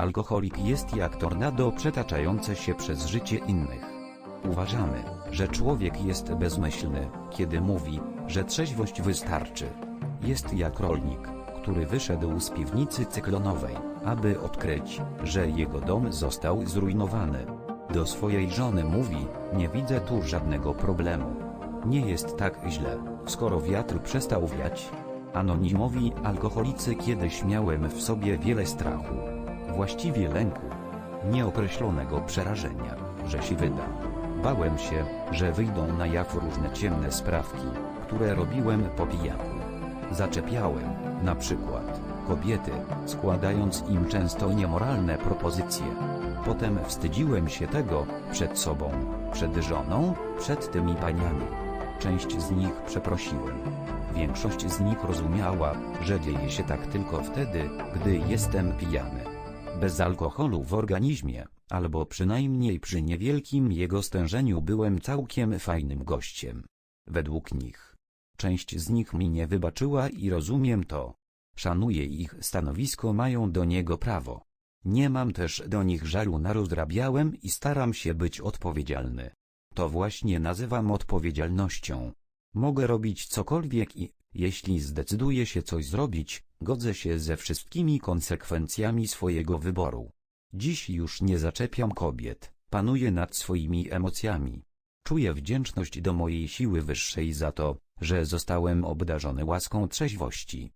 Alkoholik jest jak tornado przetaczające się przez życie innych. Uważamy, że człowiek jest bezmyślny, kiedy mówi, że trzeźwość wystarczy. Jest jak rolnik, który wyszedł z piwnicy cyklonowej, aby odkryć, że jego dom został zrujnowany. Do swojej żony mówi, nie widzę tu żadnego problemu. Nie jest tak źle, skoro wiatr przestał wiać. Anonimowi alkoholicy kiedyś miałem w sobie wiele strachu. Właściwie lęku. Nieokreślonego przerażenia, że się wyda. Bałem się, że wyjdą na jaw różne ciemne sprawki, które robiłem po pijaku. Zaczepiałem, na przykład, kobiety, składając im często niemoralne propozycje. Potem wstydziłem się tego, przed sobą, przed żoną, przed tymi paniami. Część z nich przeprosiłem. Większość z nich rozumiała, że dzieje się tak tylko wtedy, gdy jestem pijany. Bez alkoholu w organizmie, albo przynajmniej przy niewielkim jego stężeniu byłem całkiem fajnym gościem. Według nich. Część z nich mi nie wybaczyła i rozumiem to. Szanuję ich stanowisko, mają do niego prawo. Nie mam też do nich żalu narozrabiałem i staram się być odpowiedzialny. To właśnie nazywam odpowiedzialnością. Mogę robić cokolwiek i, jeśli zdecyduję się coś zrobić, godzę się ze wszystkimi konsekwencjami swojego wyboru. Dziś już nie zaczepiam kobiet, panuję nad swoimi emocjami. Czuję wdzięczność do mojej siły wyższej za to, że zostałem obdarzony łaską trzeźwości.